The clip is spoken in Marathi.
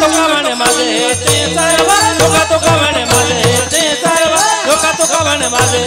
तुका म्हणे माझे. ते सर्व तुका तुका म्हणे माझे ते सर्व तुका तुका म्हणे माझे